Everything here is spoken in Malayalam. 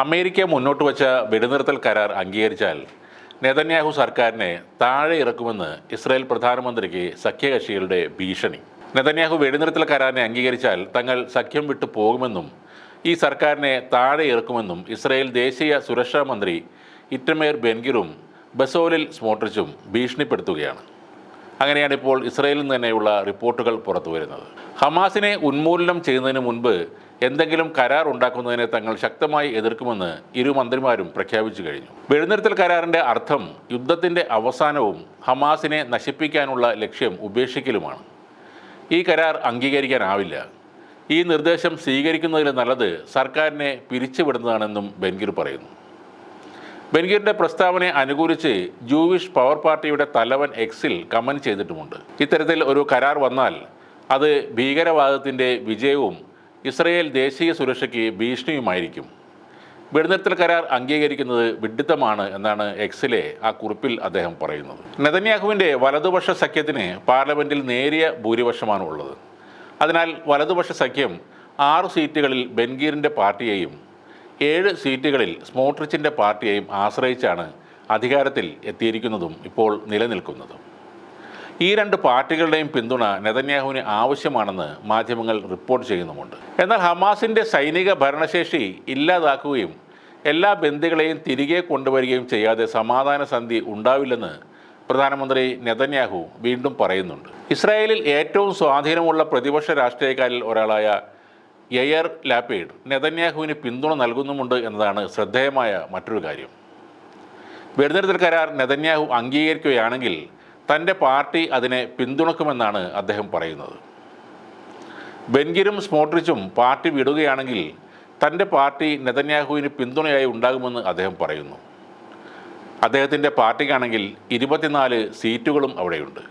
അമേരിക്ക മുന്നോട്ട് വച്ച വെടിനിർത്തൽ കരാർ അംഗീകരിച്ചാൽ നെതന്യാഹു സർക്കാരിനെ താഴെ ഇറക്കുമെന്ന് ഇസ്രായേൽ പ്രധാനമന്ത്രിക്ക് സഖ്യകക്ഷികളുടെ ഭീഷണി. നെതന്യാഹു വെടിനിർത്തൽ കരാറിനെ അംഗീകരിച്ചാൽ തങ്ങൾ സഖ്യം വിട്ടു പോകുമെന്നും ഈ സർക്കാരിനെ താഴെ ഇറക്കുമെന്നും ഇസ്രായേൽ ദേശീയ സുരക്ഷാ മന്ത്രി ഇറ്റമേർ ബെൻഗിറും ബസോലിൽ സ്മോട്രിച്ചും ഭീഷണിപ്പെടുത്തുകയാണ്. അങ്ങനെയാണ് ഇപ്പോൾ ഇസ്രയേലിൽ നിന്ന് തന്നെയുള്ള റിപ്പോർട്ടുകൾ പുറത്തുവരുന്നത്. ഹമാസിനെ ഉന്മൂലനം ചെയ്യുന്നതിന് മുൻപ് എന്തെങ്കിലും കരാർ ഉണ്ടാക്കുന്നതിനെ തങ്ങൾ ശക്തമായി എതിർക്കുമെന്ന് ഇരു മന്ത്രിമാരും പ്രഖ്യാപിച്ചു കഴിഞ്ഞു. വെടിനിർത്തൽ കരാറിന്റെ അർത്ഥം യുദ്ധത്തിന്റെ അവസാനവും ഹമാസിനെ നശിപ്പിക്കാനുള്ള ലക്ഷ്യം ഉപേക്ഷിക്കലുമാണ്. ഈ കരാർ അംഗീകരിക്കാനാവില്ല. ഈ നിർദ്ദേശം സ്വീകരിക്കുന്നതിൽ നല്ലത് സർക്കാരിനെ പിരിച്ചുവിടുന്നതാണെന്നും ബെൻഗിർ പറയുന്നു. ബെൻഗീറിന്റെ പ്രസ്താവനയെ അനുകൂലിച്ച് ജൂവിഷ് പവർ പാർട്ടിയുടെ തലവൻ എക്സിൽ കമന്റ് ചെയ്തിട്ടുമുണ്ട്. ഇത്തരത്തിൽ ഒരു കരാർ വന്നാൽ അത് ഭീകരവാദത്തിന്റെ വിജയവും ഇസ്രയേൽ ദേശീയ സുരക്ഷയ്ക്ക് ഭീഷണിയുമായിരിക്കും. വെടിനിർത്തൽ കരാർ അംഗീകരിക്കുന്നത് വിഡിത്തമാണ് എന്നാണ് എക്സിലെ ആ കുറിപ്പിൽ അദ്ദേഹം പറയുന്നത്. നെതന്യാഹുവിന്റെ വലതുപക്ഷ സഖ്യത്തിന് പാർലമെന്റിൽ നേരിയ ഭൂരിപക്ഷമാണ് ഉള്ളത്. അതിനാൽ വലതുപക്ഷ സഖ്യം ആറ് സീറ്റുകളിൽ ബെൻഗീറിന്റെ പാർട്ടിയെയും ഏഴ് സീറ്റുകളിൽ സ്മോട്രിച്ചിന്റെ പാർട്ടിയെയും ആശ്രയിച്ചാണ് അധികാരത്തിൽ എത്തിയിരിക്കുന്നതും ഇപ്പോൾ നിലനിൽക്കുന്നതും. ഈ രണ്ട് പാർട്ടികളുടെയും പിന്തുണ നെതന്യാഹുവിന് ആവശ്യമാണെന്ന് മാധ്യമങ്ങൾ റിപ്പോർട്ട് ചെയ്യുന്നുമുണ്ട്. എന്നാൽ ഹമാസിന്റെ സൈനിക ഭരണശേഷി ഇല്ലാതാക്കുകയും എല്ലാ ബന്ദികളെയും തിരികെ കൊണ്ടുവരികയും ചെയ്യാതെ സമാധാന സന്ധി ഉണ്ടാവില്ലെന്ന് പ്രധാനമന്ത്രി നെതന്യാഹു വീണ്ടും പറയുന്നുണ്ട്. ഇസ്രായേലിൽ ഏറ്റവും സ്വാധീനമുള്ള പ്രതിപക്ഷ രാഷ്ട്രീയക്കാരിൽ ഒരാളായ യയർ ലാപേഡ് നെതന്യാഹുവിന് പിന്തുണ നൽകുന്നുമുണ്ട് എന്നതാണ് ശ്രദ്ധേയമായ മറ്റൊരു കാര്യം. വെടിനിർത്തൽ കരാർ നെതന്യാഹു അംഗീകരിക്കുകയാണെങ്കിൽ തന്റെ പാർട്ടി അതിനെ പിന്തുണക്കുമെന്നാണ് അദ്ദേഹം പറയുന്നത്. ബെൻഗിരും സ്മോട്രിച്ചും പാർട്ടി വിടുകയാണെങ്കിൽ തന്റെ പാർട്ടി നെതന്യാഹുവിന് പിന്തുണയായി ഉണ്ടാകുമെന്ന് അദ്ദേഹം പറയുന്നു. അദ്ദേഹത്തിന്റെ പാർട്ടിക്കാണെങ്കിൽ ഇരുപത്തിനാല് സീറ്റുകളും അവിടെയുണ്ട്.